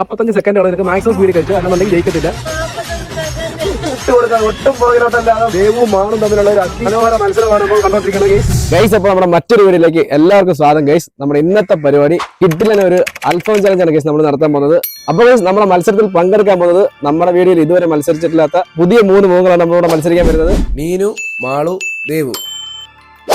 നാൽപ്പത്തഞ്ച് സെക്കൻഡ് നിനക്ക് maximum speed കഴിച്ചു അല്ലെന്നുണ്ടെങ്കിൽ ജയിക്കത്തില്ല. ഗൈസ്. അപ്പൊ നമ്മുടെ മറ്റൊരു വീഡിയോയിലേക്ക് എല്ലാവർക്കും സ്വാഗതം ഗൈസ്. നമ്മുടെ ഇന്നത്തെ പരിപാടി കിഡിലിന് ഒരു അൽഫോം ചലഞ്ചാണ് ഗൈസ് നമ്മൾ നടത്താൻ പോകുന്നത്. അപ്പൊ ഗൈസ് നമ്മുടെ മത്സരത്തിൽ പങ്കെടുക്കാൻ പോകുന്നത് നമ്മുടെ വീഡിയോയിൽ ഇതുവരെ മത്സരിച്ചിട്ടില്ലാത്ത പുതിയ മൂന്ന് മുഖങ്ങളാണ് നമ്മളോട് മത്സരിക്കാൻ വരുന്നത്. മീനു മാളു ദേവു.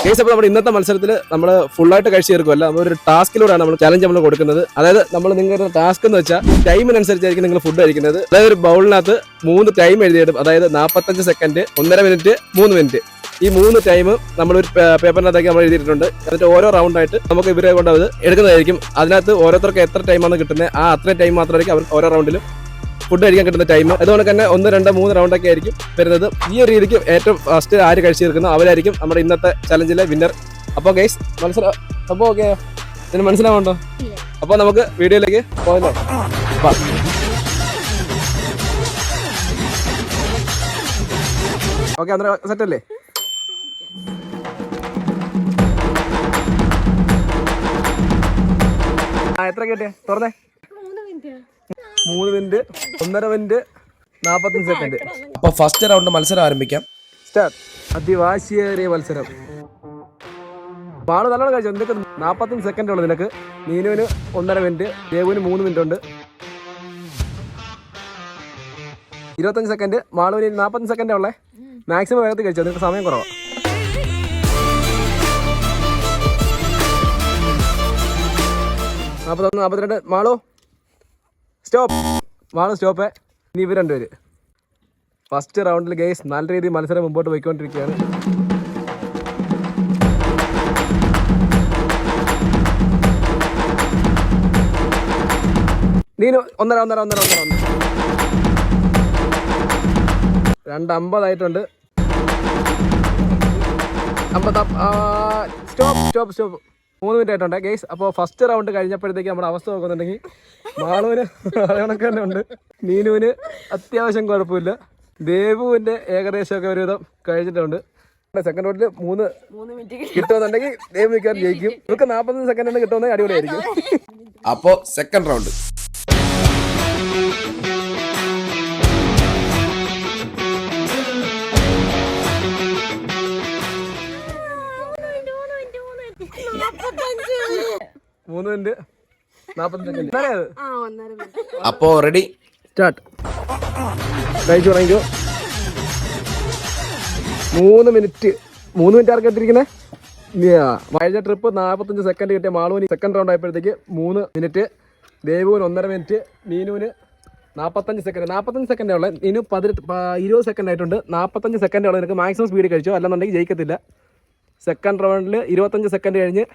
കേസ് അപ്പോൾ നമ്മുടെ ഇന്നത്തെ മത്സരത്തിൽ നമ്മൾ ഫുള്ളായിട്ട് കഴിച്ചു തീർക്കുമല്ല നമ്മൾ ഒരു ടാസ്കിലൂടെയാണ് നമ്മൾ ചലഞ്ച് നമ്മൾ കൊടുക്കുന്നത്. അതായത് നമ്മൾ നിങ്ങളുടെ ടാസ്ക് എന്ന് വെച്ചാൽ ടൈമിനനുസരിച്ചായിരിക്കും നിങ്ങൾ ഫുഡ് കഴിക്കുന്നത്. അതായത് ഒരു ബൗളിനകത്ത് മൂന്ന് ടൈം എഴുതിയിടും. അതായത് നാൽപ്പത്തഞ്ച് സെക്കൻഡ് ഒന്നര മിനിറ്റ് മൂന്ന് മിനിറ്റ് ഈ മൂന്ന് ടൈം നമ്മൾ ഒരു പേപ്പറിനകത്തേക്ക് നമ്മൾ എഴുതിയിട്ടുണ്ട് എന്നിട്ട് ഓരോ റൗണ്ട് ആയിട്ട് നമുക്ക് ഇവരെ കൊണ്ട് അത് എടുക്കുന്നതായിരിക്കും. അതിനകത്ത് ഓരോരുത്തർക്ക് എത്ര ടൈമാണ് കിട്ടുന്നത് ആ അത്രയും ടൈം മാത്രമായിരിക്കും അവർ ഓരോ റൗണ്ടിലും ഫുഡ് കഴിക്കാൻ കിട്ടുന്ന ടൈം അതുകൊണ്ട് തന്നെ ഒന്ന് രണ്ട് മൂന്ന് റൗണ്ട് ഒക്കെ ആയിരിക്കും വരുന്നത്. ഈ ഒരു രീതിക്ക് ഏറ്റവും ഫസ്റ്റ് ആര് കഴിച്ചു തീർക്കുന്നു അവരായിരിക്കും നമ്മുടെ ഇന്നത്തെ ചലഞ്ചിലെ വിന്നർ അപ്പോൾ ഗൈസ് മത്സരം അപ്പോൾ ഓക്കെ ഇതിന് മനസ്സിലാവുണ്ടോ അപ്പോൾ നമുക്ക് വീഡിയോയിലേക്ക് പോയല്ലോ ഓക്കെ അന്നേരം സെറ്റ് അല്ലേ? ആ എത്ര കേട്ടേ തുറന്നേ. മൂന്ന് മിനിറ്റ് ഒന്നര മിനിറ്റ് നാപ്പത്തഞ്ച് സെക്കൻഡ്. അപ്പൊ ഫസ്റ്റ് റൗണ്ട് മത്സരം ആരംഭിക്കാം. സ്റ്റാർട്ട്. അതിവാശിയേറിയ മത്സരം. പാട് നല്ലോണം കഴിച്ചു എന്തൊക്കെ നാപ്പത്തഞ്ച് സെക്കൻഡ് ഉള്ളു നിനക്ക്. നീനുവിന് ഒന്നര മിനിറ്റ് ദേവുവിന് മൂന്ന് മിനിറ്റ് ഉണ്ട്. ഇരുപത്തഞ്ച് സെക്കൻഡ്. മാളുവിന് നാൽപ്പത്തഞ്ച് സെക്കൻഡ് ഉള്ളേ. മാക്സിമം വേഗത്തിൽ കഴിച്ചോ നിനക്ക് സമയം കുറവാണ് നാൽപ്പത്തൊന്ന് നാൽപ്പത്തിരണ്ട് മാളു സ്റ്റോപ്പ്. മാളു സ്റ്റോപ്പ്. ഇനി ഇവർ രണ്ടുപേര്. ഫസ്റ്റ് റൗണ്ടിൽ ഗെയ്സ് നല്ല രീതിയിൽ മത്സരം മുമ്പോട്ട് പോയിക്കൊണ്ടിരിക്കുകയാണ്. നീനു ഒന്നര ഒന്നര ഒന്നര ഒന്നര ഒന്നര. രണ്ട് അമ്പതായിട്ടുണ്ട് അമ്പത് സ്റ്റോപ്പ് സ്റ്റോപ്പ് സ്റ്റോപ്പ്. മൂന്ന് മിനിറ്റ് ആയിട്ടുണ്ട്. ഗെയ്സ് അപ്പോൾ ഫസ്റ്റ് റൗണ്ട് കഴിഞ്ഞപ്പോഴത്തേക്ക് നമ്മുടെ അവസ്ഥ നോക്കുന്നുണ്ടെങ്കിൽ മാളുവിന് കണക്ക് തന്നെ ഉണ്ട്. നീനുവിന് അത്യാവശ്യം കുഴപ്പമില്ല. ദേവുവിന്റെ ഏകദേശമൊക്കെ ഒരുവിധം കഴിഞ്ഞിട്ടുണ്ട്. സെക്കൻഡ് റൗണ്ടിൽ മൂന്ന് കിട്ടുമെന്നുണ്ടെങ്കിൽ ദേവ് മിക്കവാറും ജയിക്കും. ഇവർക്ക് നാൽപ്പത്തഞ്ച് സെക്കൻഡ് കിട്ടുമെന്നെങ്കിൽ അടിപൊളിയായിരിക്കും. അപ്പോൾ സെക്കൻഡ് റൗണ്ട് മൂന്ന് മിനിറ്റ് അപ്പോ റെഡി സ്റ്റാർട്ട് കഴിച്ചു തുടങ്ങിക്കോ മൂന്ന് മിനിറ്റ് മൂന്ന് മിനിറ്റ് ആർക്ക് എത്തിയിരിക്കുന്നത് കഴിഞ്ഞ ട്രിപ്പ് നാൽപ്പത്തഞ്ച് സെക്കൻഡ് കിട്ടിയ മാളൂന്. സെക്കൻഡ് റൗണ്ട് ആയപ്പോഴത്തേക്ക് മൂന്ന് മിനിറ്റ് ദേവുവിന് ഒന്നര മിനിറ്റ് നീനുവിന് നാൽപ്പത്തഞ്ച് സെക്കൻഡ് നാൽപ്പത്തഞ്ച് സെക്കൻഡേ ഉള്ളത് നീനു പതിനെട്ട് ഇരുപത് സെക്കൻഡ് ആയിട്ടുണ്ട്. നാൽപ്പത്തഞ്ച് സെക്കൻഡ് ഉള്ളത് നിനക്ക് മാക്സിമം സ്പീഡ് കഴിച്ചോ? അല്ലെന്നുണ്ടെങ്കിൽ ജയിക്കത്തില്ല. സെക്കൻഡ് റൗണ്ടിൽ ഇരുപത്തഞ്ച് സെക്കൻഡ് കഴിഞ്ഞ്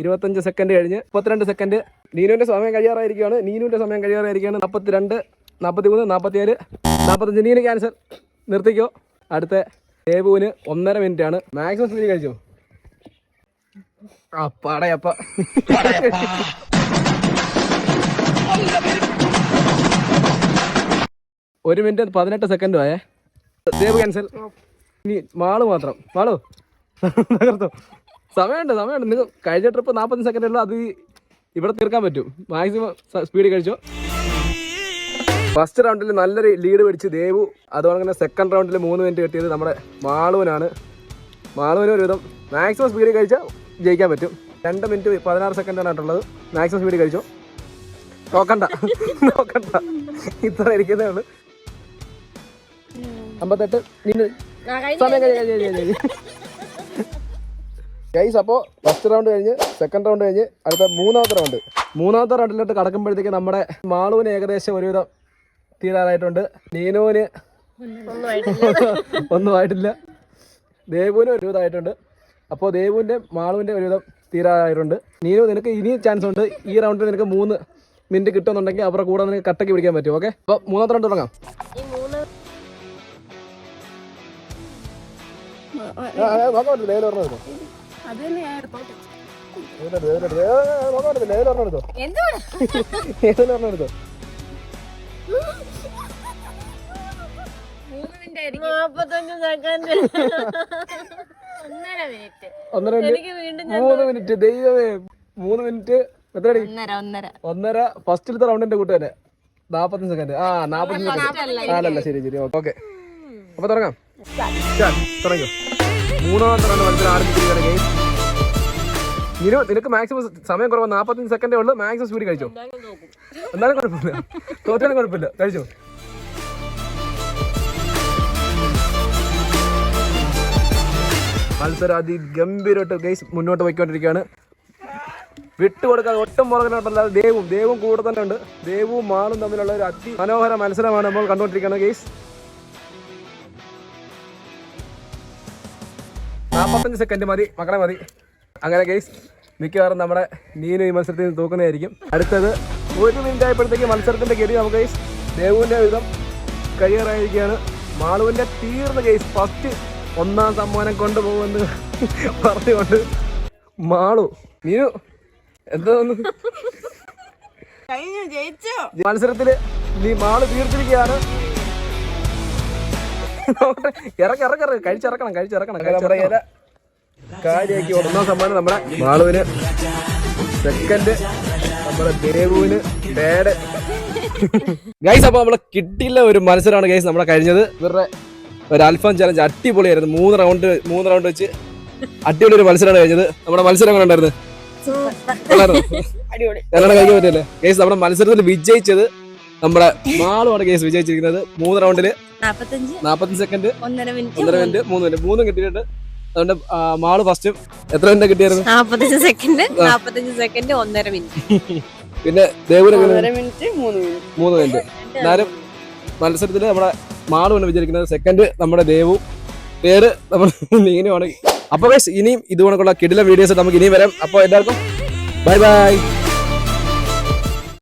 ഇരുപത്തഞ്ച് സെക്കൻഡ് കഴിഞ്ഞ് മുപ്പത്തിരണ്ട് സെക്കൻഡ്. നീനുവിന്റെ സമയം കഴിയാറായിരിക്കുകയാണ്. നീനുവിന്റെ സമയം കഴിയാറായിരിക്കുകയാണ്. നാൽപ്പത്തിരണ്ട് നാൽപ്പത്തി മൂന്ന് നാൽപ്പത്തിയേഴ് നാൽപ്പത്തഞ്ച് നീന് ക്യാൻസൽ നിർത്തിക്കോ. അടുത്ത ദേവുവിന് ഒന്നര മിനിറ്റ് ആണ്. മാക്സിമം സ്പീഡ് കഴിച്ചോ? അപ്പാടയപ്പ ഒരു മിനിറ്റ് പതിനെട്ട് സെക്കൻഡ് ആയേ. ദേവ് ക്യാൻസൽ ഇനി മാൾ മാത്രം. മാളു. തകർത്തോ. സമയമുണ്ട് സമയമുണ്ട്. നിങ്ങൾ കഴിഞ്ഞ ട്രിപ്പ് നാൽപ്പത് സെക്കൻഡ് ഉള്ളൂ അത് ഇവിടെ തീർക്കാൻ പറ്റും. മാക്സിമം സ്പീഡ് കഴിച്ചോ. ഫസ്റ്റ് റൗണ്ടിൽ നല്ലൊരു ലീഡ് പിടിച്ച് ദേവു അതുപോലെ തന്നെ സെക്കൻഡ് റൗണ്ടിൽ മൂന്ന് മിനിറ്റ് കിട്ടിയത് നമ്മുടെ മാളുവനാണ്. മാളുവിന് ഒരുവിധം മാക്സിമം സ്പീഡ് കഴിച്ചാൽ ജയിക്കാൻ പറ്റും. രണ്ട് മിനിറ്റ് പതിനാറ് സെക്കൻഡാണ് ആയിട്ടുള്ളത് മാക്സിമം സ്പീഡ് കഴിച്ചോ. നോക്കണ്ട. നോക്കണ്ട. ഇത്ര ഇരിക്കുന്നേ ഉള്ളൂ. അമ്പത്തെട്ട് സമയം കഴിഞ്ഞു കഴിഞ്ഞു കഴിഞ്ഞു കഴിഞ്ഞ്. ഗൈസ് അപ്പോൾ ഫസ്റ്റ് റൗണ്ട് കഴിഞ്ഞ് സെക്കൻഡ് റൗണ്ട് കഴിഞ്ഞ് അടുത്ത മൂന്നാമത്തെ റൗണ്ട് മൂന്നാമത്തെ റൗണ്ടിലോട്ട് കടക്കുമ്പോഴത്തേക്ക് നമ്മുടെ മാളുവിന് ഏകദേശം ഒരുവിധം തീരാറായിട്ടുണ്ട്. നീനുവിന് ഒന്നും ആയിട്ടില്ല. ദേവുവിന് ഒരുവിധമായിട്ടുണ്ട് അപ്പോൾ ദേവുവിന്റെ മാളുവിന്റെ ഒരുവിധം തീരാറായിട്ടുണ്ട്. നീനു നിനക്ക് ഇനിയും ചാൻസ് ഉണ്ട്. ഈ റൗണ്ടിൽ നിനക്ക് മൂന്ന് മിനിറ്റ് കിട്ടുന്നുണ്ടെങ്കിൽ അവരുടെ കൂടെ നിനക്ക് കട്ടക്ക് പിടിക്കാൻ പറ്റും ഓക്കെ അപ്പോൾ മൂന്നാമത്തെ റൗണ്ട് തുടങ്ങാം. നോക്കാൻ പറ്റില്ല ദേവിൽ പറഞ്ഞത് മൂന്ന് മിനിറ്റ്. ദൈവമേ മൂന്ന് മിനിറ്റ്. എത്ര ഒന്നര ഒന്നര. ഒന്നര. ഫസ്റ്റിലത്തെ റൗണ്ടിന്റെ കൂട്ടുകാരെ നാപ്പത്തഞ്ച് സെക്കൻഡ്. ആ നാപ്പത്തഞ്ച് സെക്കൻഡ്. അല്ലല്ല ശരി ശരി. ഓക്കെ. അപ്പൊ തുടങ്ങാം. തുടങ്ങിയോ മൂന്നാമത്തെ റൗണ്ട് മത്സരം ആരംഭിച്ചിരിക്കുകയാണ് ഗെയിം. നിനോ നിനക്ക് മാക്സിമം സമയം കുറവ് നാൽപ്പത്തഞ്ച് സെക്കൻഡേ ഉള്ളൂ. മാക്സിമം സ്പീഡ് കഴിച്ചോ? എന്നാലും കുഴപ്പമില്ല. തോറ്റാലും കുഴപ്പമില്ല. കഴിച്ചോ? മത്സരം അതിഗംഭീരമായിട്ട് ഗൈസ് മുന്നോട്ട് പോയിക്കൊണ്ടിരിക്കുകയാണ്. വിട്ടുകൊടുക്കാതെ ഒട്ടും പുറകിലോട്ടല്ലാതെ ദേവും ദേവും കൂടെ തന്നെ ഉണ്ട്. ദേവും മാളും തമ്മിലുള്ള ഒരു അതി മനോഹര മത്സരമാണ് നമ്മൾ കണ്ടുകൊണ്ടിരിക്കുന്നത് ഗെയ്സ് നാൽപ്പത്തഞ്ച് സെക്കൻഡ് മതി. മക്കളെ മതി. അങ്ങനെ ഗെയ്സ് മിക്കവാറും നമ്മുടെ നീനു ഈ മത്സരത്തിൽ നിന്ന് തൂക്കുന്നതായിരിക്കും. അടുത്തത് ഒരു മിനിറ്റ് ആയപ്പോഴത്തേക്ക് മത്സരത്തിന്റെ ഗതി നമുക്ക് ഗെയ്സ് ദേവുവിന്റെ വിധം കഴിയാറായിരിക്കുകയാണ് മാളുവിന്റെ തീർന്ന ഗെയ്സ് ഫസ്റ്റ് ഒന്നാം സമ്മാനം കൊണ്ടുപോകുമെന്ന് പറഞ്ഞുകൊണ്ട് മാളു നീനു എന്താ മത്സരത്തിൽ നീ മാൾ തീർത്തിരിക്കുകയാണ്. ഇറക്കി ഇറക്കി ഇറക്കി. കഴിച്ചിറക്കണം കഴിച്ചിറക്കണം ഇല കാര്യമാക്കി ഒന്നാം സമ്മാനം നമ്മുടെ മാളുവിന്. സെക്കൻഡ് നമ്മുടെ ദേവുവിന് തേർഡ് ഗൈസ് അപ്പൊ നമ്മളെ കിട്ടിയില്ല ഒരു മത്സരമാണ് ഗൈസ് നമ്മളെ കഴിഞ്ഞത്. ഇവരുടെ ഒരു അൽഫാം ചലഞ്ച് അടിപൊളിയായിരുന്നു. മൂന്ന് റൗണ്ട് മൂന്ന് റൗണ്ട് വെച്ച് അടിപൊളി ഒരു മത്സരമാണ് കഴിഞ്ഞത്. നമ്മുടെ മത്സരം എങ്ങനെ ഉണ്ടായിരുന്നു? നല്ലോണം കഴിക്കാൻ പറ്റില്ലേ ഗൈസ് നമ്മുടെ മത്സരത്തിൽ വിജയിച്ചത് നമ്മുടെ മാളുമാണ് ഗൈസ് വിജയിച്ചിരിക്കുന്നത്. മൂന്ന് റൗണ്ടിൽ നാപ്പത്തഞ്ച്. സെക്കൻഡ് ഒന്നര മിനിറ്റ് ഒന്നര മിനിറ്റ് മൂന്ന്. മിനിറ്റ് മൂന്നും കിട്ടിയിട്ടുണ്ട്. അതുകൊണ്ട് മാൾ ഫസ്റ്റ് എത്ര മിനിറ്റ് കിട്ടിയായിരുന്നു? നാപ്പത്തഞ്ച് സെക്കൻഡ് നാപ്പത്തഞ്ച് സെക്കൻഡ് ഒന്നര മിനിറ്റ് പിന്നെ ഒന്നര മിനിറ്റ് മൂന്ന് മിനിറ്റ് എന്നാലും മത്സരത്തിൽ നമ്മുടെ മാളുമാണ് വിചാരിക്കുന്നത് സെക്കൻഡ് നമ്മുടെ ദേവു. പേര് നമ്മുടെ നീനുമാണ് അപ്പൊ ഗൈസ് ഇനിയും ഇതുകൊണ്ടുള്ള കിടില വീഡിയോസ് നമുക്ക് ഇനിയും വരാം. അപ്പോൾ എല്ലാവർക്കും ബൈ ബൈ